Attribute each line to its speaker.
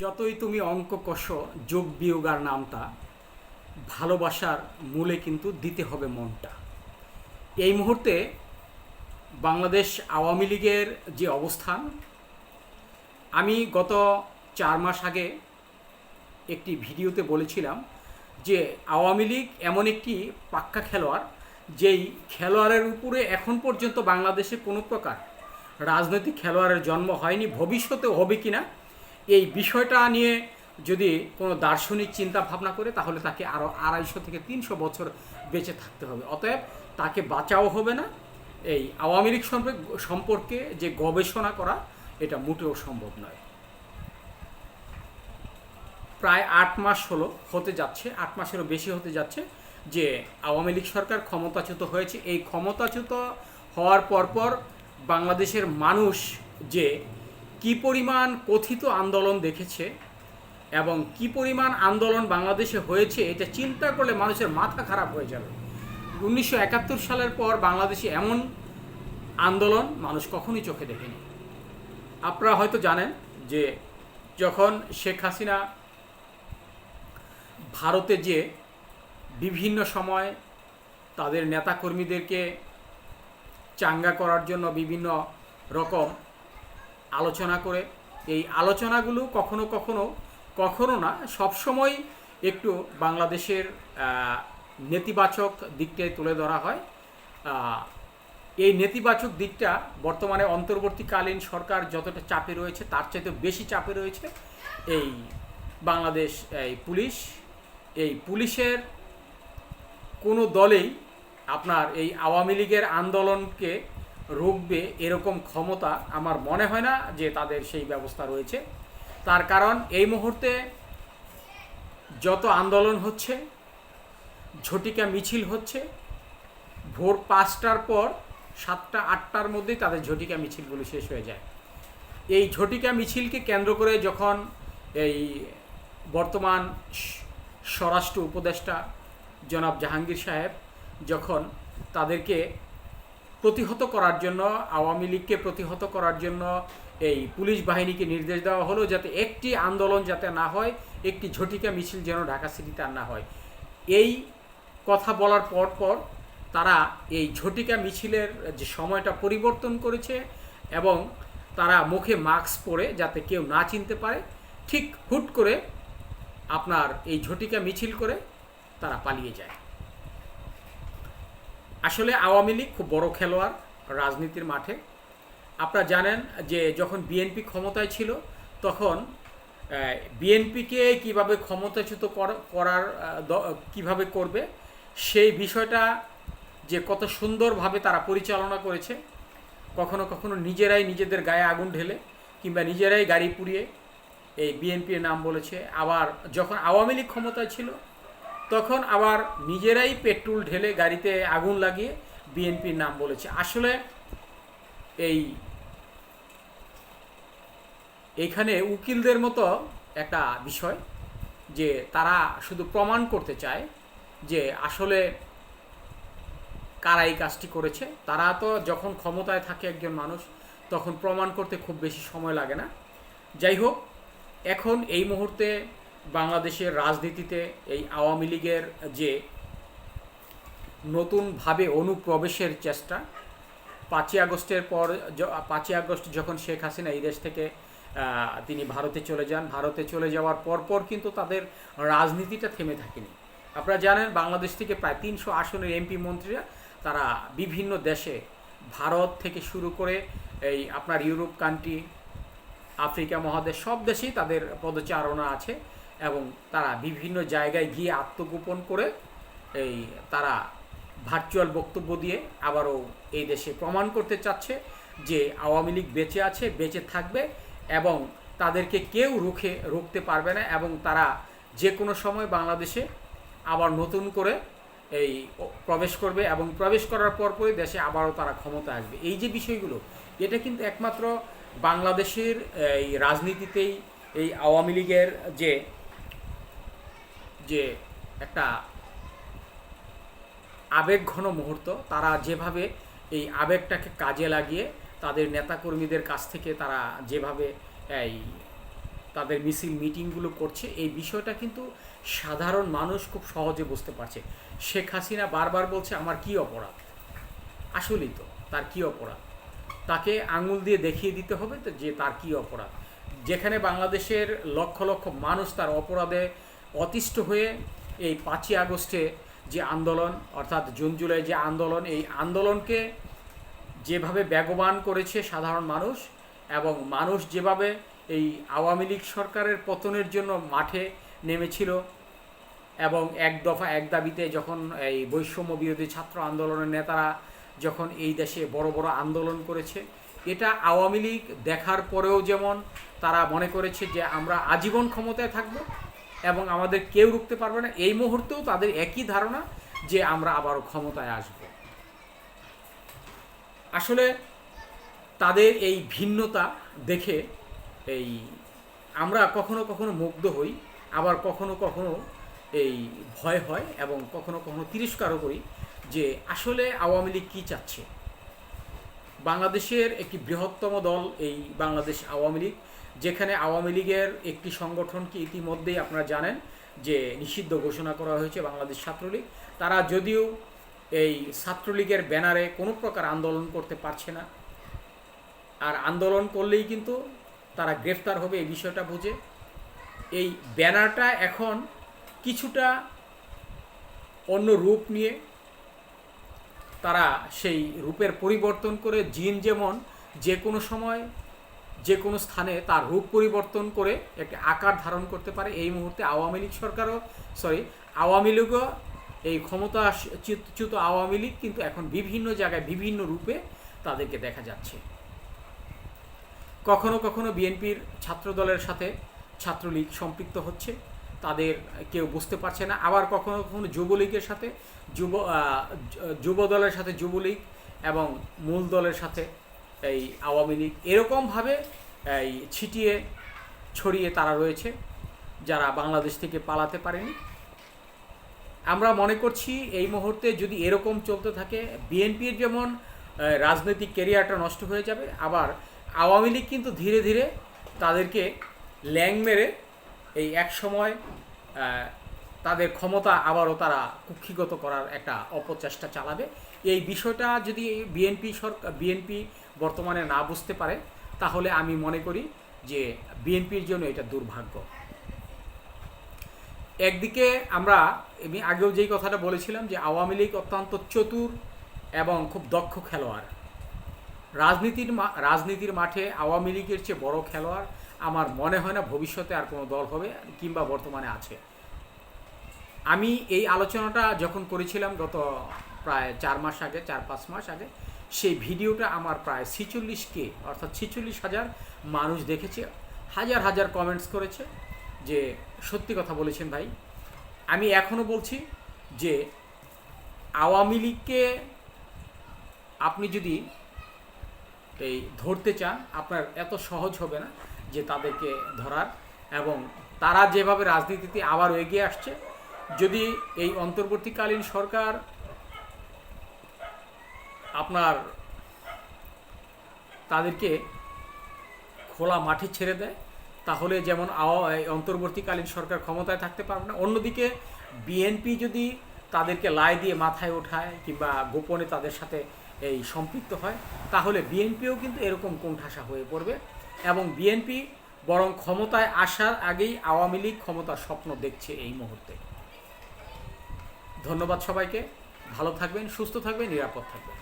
Speaker 1: যতই তুমি অঙ্ক কষ, যোগ বিয়োগার নামটা ভালোবাসার মূলে কিন্তু দিতে হবে মনটা। এই মুহূর্তে বাংলাদেশ আওয়ামী লীগের যে অবস্থান, আমি গত চার মাস আগে একটি ভিডিওতে বলেছিলাম যে আওয়ামী লীগ এমন একটি পাক্কা খেলোয়াড়, যেই খেলোয়াড়ের উপরে এখন পর্যন্ত বাংলাদেশে কোনো প্রকার রাজনৈতিক খেলোয়াড়ের জন্ম হয়নি, ভবিষ্যতেও হবে কিনা এই বিষয়টা নিয়ে যদি কোনো দার্শনিক চিন্তা ভাবনা করে, তাহলে তাকে আরও আড়াইশো থেকে তিনশো বছর বেঁচে থাকতে হবে। অতএব তাকে বাঁচাও হবে না। এই আওয়ামী লীগ সম্পর্কে যে গবেষণা করা, এটা মোটেও সম্ভব নয়। প্রায় আট মাস হলো, হতে যাচ্ছে, আট মাসেরও বেশি হতে যাচ্ছে যে আওয়ামী লীগ সরকার ক্ষমতাচ্যুত হয়েছে। এই ক্ষমতাচ্যুত হওয়ার পরপর বাংলাদেশের মানুষ যে কি পরিমাণ কথিত আন্দোলন দেখেছে এবং কি পরিমাণ আন্দোলন বাংলাদেশে হয়েছে এটা চিন্তা করলে মানুষের মাথা খারাপ হয়ে যাবে। উনিশশো একাত্তর সালের পর বাংলাদেশে এমন আন্দোলন মানুষ কখনই চোখে দেখেনি। আপনারা হয়তো জানেন যে যখন শেখ হাসিনা ভারতে যে বিভিন্ন সময় তাদের নেতাকর্মীদেরকে চাঙ্গা করার জন্য বিভিন্ন রকম আলোচনা করে। এই আলোচনাগুলো কখনো কখনো কখনো না, সবসময় একটু বাংলাদেশের নেতিবাচক দিকটাই তুলে ধরা হয়। এই নেতিবাচক দিকটা বর্তমানে অন্তর্বর্তীকালীন সরকার যতটা চাপে রয়েছে, তার চাইতে বেশি চাপে রয়েছে। এই বাংলাদেশ, এই পুলিশ, এই পুলিশের কোনো দলেই আপনার এই আওয়ামী লীগের আন্দোলনকে রুখবে এরকম ক্ষমতা আমার মনে হয় না যে তাদের সেই ব্যবস্থা রয়েছে। তার কারণ এই মুহূর্তে যত আন্দোলন হচ্ছে, ঝটিকা মিছিল হচ্ছে, ভোর পাঁচটার পর সাতটা, আটটার মধ্যেই তাদের ঝটিকা মিছিলগুলো শেষ হয়ে যায়। এই ঝটিকা মিছিলকে কেন্দ্র করে যখন এই বর্তমান স্বরাষ্ট্র উপদেষ্টা জনাব জাহাঙ্গীর সাহেব যখন তাদেরকে প্রতিহত করার জন্য, আওয়ামী লীগকে প্রতিহত করার জন্য এই পুলিশ বাহিনীকে নির্দেশ দেওয়া হলো যাতে একটি আন্দোলন যাতে না হয়, একটি ঝটিকা মিছিল যেন ঢাকা সিটিতে আর না হয়। এই কথা বলার পর পর তারা এই ঝটিকা মিছিলের যে সময়টা পরিবর্তন করেছে এবং তারা মুখে মাস্ক পরে যাতে কেউ না চিনতে পারে, ঠিক হুট করে আপনার এই ঝটিকা মিছিল করে তারা পালিয়ে যায়। আসলে আওয়ামী লীগ খুব বড় খেলোয়াড় রাজনীতির মাঠে। আপনারা জানেন যে যখন বিএনপি ক্ষমতায় ছিল, তখন বিএনপিকে কীভাবে ক্ষমতাচ্যুত কর- করার কীভাবে করবে, সেই বিষয়টা যে কত সুন্দরভাবে তারা পরিচালনা করেছে, কখনো কখনো নিজেরাই নিজেদের গায়ে আগুন ঢেলে কিংবা নিজেরাই গাড়ি পুড়িয়ে এই বিএনপির নাম বলেছে। আবার যখন আওয়ামী লীগ ক্ষমতায় ছিল তখন আবার নিজেরাই পেট্রোল ঢেলে গাড়িতে আগুন লাগিয়ে বিএনপির নাম বলেছে। আসলে এই এইখানে উকিলদের মতো একটা বিষয় যে তারা শুধু প্রমাণ করতে চায় যে আসলে কারা এই কাজটি করেছে। তারা তো যখন ক্ষমতায় থাকে একজন মানুষ, তখন প্রমাণ করতে খুব বেশি সময় লাগে না। যাই হোক, এখন এই মুহূর্তে বাংলাদেশের রাজনীতিতে এই আওয়ামী লীগের যে নতুনভাবে অনুপ্রবেশের চেষ্টা, পাঁচই আগস্টের পর পাঁচই আগস্ট যখন শেখ হাসিনা এই দেশ থেকে তিনি ভারতে চলে যান, ভারতে চলে যাওয়ার পরপর কিন্তু তাদের রাজনীতিটা থেমে থাকেনি। আপনারা জানেন, বাংলাদেশ থেকে প্রায় তিনশো আসনের এমপি মন্ত্রীরা তারা বিভিন্ন দেশে ভারত থেকে শুরু করে এই আপনার ইউরোপ কান্ট্রি, আফ্রিকা মহাদেশ সব দেশেই তাদের পদচারণা আছে। এবং তারা বিভিন্ন জায়গায় গিয়ে আত্মগোপন করে এই তারা ভার্চুয়াল বক্তব্য দিয়ে আবারও এই দেশে প্রমাণ করতে চাচ্ছে যে আওয়ামী লীগ বেঁচে আছে, বেঁচে থাকবে এবং তাদেরকে কেউ রুখে, রুখতে পারবে না এবং তারা যে কোনো সময় বাংলাদেশে আবার নতুন করে এই প্রবেশ করবে এবং প্রবেশ করার পর পরপরই দেশে আবারও তারা ক্ষমতা আসবে। এই যে বিষয়গুলো, এটা কিন্তু একমাত্র বাংলাদেশের এই রাজনীতিতেই এই আওয়ামী লীগের যে যে একটা আবেগঘন মুহূর্ত, তারা যেভাবে এই আবেগটাকে কাজে লাগিয়ে তাদের নেতাকর্মীদের কাছ থেকে তারা যেভাবে এই তাদের মিছিল, মিটিংগুলো করছে, এই বিষয়টা কিন্তু সাধারণ মানুষ খুব সহজে বুঝতে পারছে। শেখ হাসিনা বারবার বলছে, আমার কি অপরাধ? আসলেই তো, তার কি অপরাধ? তাকে আঙুল দিয়ে দেখিয়ে দিতে হবে তো যে তার কি অপরাধ। যেখানে বাংলাদেশের লক্ষ লক্ষ মানুষ তার অপরাধে অতিষ্ঠ হয়ে এই পাঁচই আগস্টে যে আন্দোলন, অর্থাৎ জুন জুলাই যে আন্দোলন, এই আন্দোলনকে যেভাবে বেগবান করেছে সাধারণ মানুষ এবং মানুষ যেভাবে এই আওয়ামী লীগ সরকারের পতনের জন্য মাঠে নেমেছিল এবং এক দফা এক দাবিতে যখন এই বৈষম্য বিরোধী ছাত্র আন্দোলনের নেতারা যখন এই দেশে বড় বড় আন্দোলন করেছে, এটা আওয়ামী লীগ দেখার পরেও যেমন তারা মনে করেছে যে আমরা আজীবন ক্ষমতায় থাকব এবং আমাদের কেউ রুখতে পারবে না। এই মুহূর্তেও তাদের একই ধারণা যে আমরা আবারও ক্ষমতায় আসব। আসলে তাদের এই ভিন্নতা দেখে এই আমরা কখনো কখনো মুগ্ধ হই, আবার কখনো কখনো এই ভয় হয় এবং কখনো কখনো তিরস্কারও করি যে আসলে আওয়ামী লীগ কী চাচ্ছে। বাংলাদেশের একটি বৃহত্তম দল এই বাংলাদেশ আওয়ামী লীগ। যেখানে আওয়ামী লীগের একটি সংগঠনকে ইতিমধ্যেই আপনারা জানেন যে নিষিদ্ধ ঘোষণা করা হয়েছে বাংলাদেশ ছাত্রলীগ। তারা যদিও এই ছাত্রলীগের ব্যানারে কোনো প্রকার আন্দোলন করতে পারছে না। আর আন্দোলন করলেই কিন্তু তারা গ্রেফতার হবে এই বিষয়টা বুঝে। এই ব্যানারটা এখন কিছুটা অন্য রূপ নিয়ে তারা সেই রূপের পরিবর্তন করে জিন যেমন যে কোনো সময় যে কোনো স্থানে তার রূপ পরিবর্তন করে একটি আকার ধারণ করতে পারে। এই মুহূর্তে আওয়ামী লীগ সরকারও সরি আওয়ামী লীগও এই ক্ষমতা চ্যুত আওয়ামী লীগ কিন্তু এখন বিভিন্ন জায়গায় বিভিন্ন রূপে তাদেরকে দেখা যাচ্ছে। কখনো কখনো বিএনপির ছাত্রদলের সাথে ছাত্রলীগ সম্পৃক্ত হচ্ছে। তাদের কেউ বুঝতে পারছে না। আবার কখনো কখনো যুবলীগের সাথে, যুব যুব দলের সাথে যুবলীগ এবং মূল দলের সাথে এই আওয়ামী লীগ এরকমভাবে, এই ছিটিয়ে ছড়িয়ে তারা রয়েছে, যারা বাংলাদেশ থেকে পালাতে পারেনি। আমরা মনে করছি এই মুহূর্তে যদি এরকম চলতে থাকে, বিএনপির যেমন রাজনৈতিক কেরিয়ারটা নষ্ট হয়ে যাবে, আবার আওয়ামী লীগ কিন্তু ধীরে ধীরে তাদেরকে ল্যাং মেরে এই এক সময় তাদের ক্ষমতা আবারও তারা কুক্ষিগত করার একটা অপচেষ্টা চালাবে। এই বিষয়টা যদি বিএনপি সরকার, বিএনপি বর্তমানে না বুঝতে পারে, তাহলে আমি মনে করি যে বিএনপির জন্য এটা দুর্ভাগ্য। একদিকে আমরা, আমি আগেও যেই কথাটা বলেছিলাম যে আওয়ামী লীগ অত্যন্ত চতুর এবং খুব দক্ষ খেলোয়াড়। রাজনীতির রাজনীতির মাঠে আওয়ামী লীগের চেয়ে বড় খেলোয়াড় আমার মনে হয় না ভবিষ্যতে আর কোনো দল হবে কিংবা বর্তমানে আছে। আমি এই আলোচনাটা যখন করেছিলাম গত প্রায় চার মাস আগে, চার পাঁচ মাস আগে সেই ভিডিওটা আমার প্রায় ছিচল্লিশ কে অর্থাৎ ছিচল্লিশ হাজার মানুষ দেখেছে, হাজার হাজার কমেন্টস করেছে, যে সত্যি কথা বলেছেন ভাই। আমি এখনও বলছি যে আওয়ামী লীগকে আপনি যদি এই ধরতে চান, আপনার এত সহজ হবে না যে তাদেরকে ধরার, এবং তারা যেভাবে রাজনীতিতে আবার এগিয়ে আসছে, যদি এই অন্তর্বর্তীকালীন সরকার আপনার তাদেরকে খোলা মাঠে ছেড়ে দেয়, তাহলে যেমন অন্তর্বর্তীকালীন সরকার ক্ষমতায় থাকতে পারবে না। অন্যদিকে বিএনপি যদি তাদেরকে লাই দিয়ে মাথায় ওঠায় কিংবা গোপনে তাদের সাথে এই সম্পৃক্ত হয়, তাহলে বিএনপিও কিন্তু এরকম কোণঠাসা হয়ে পড়বে এবং বিএনপি বরং ক্ষমতায় আসার আগেই আওয়ামী লীগ ক্ষমতার স্বপ্ন দেখছে এই মুহূর্তে। ধন্যবাদ সবাইকে। ভালো থাকবেন, সুস্থ থাকবেন, নিরাপদ থাকবেন।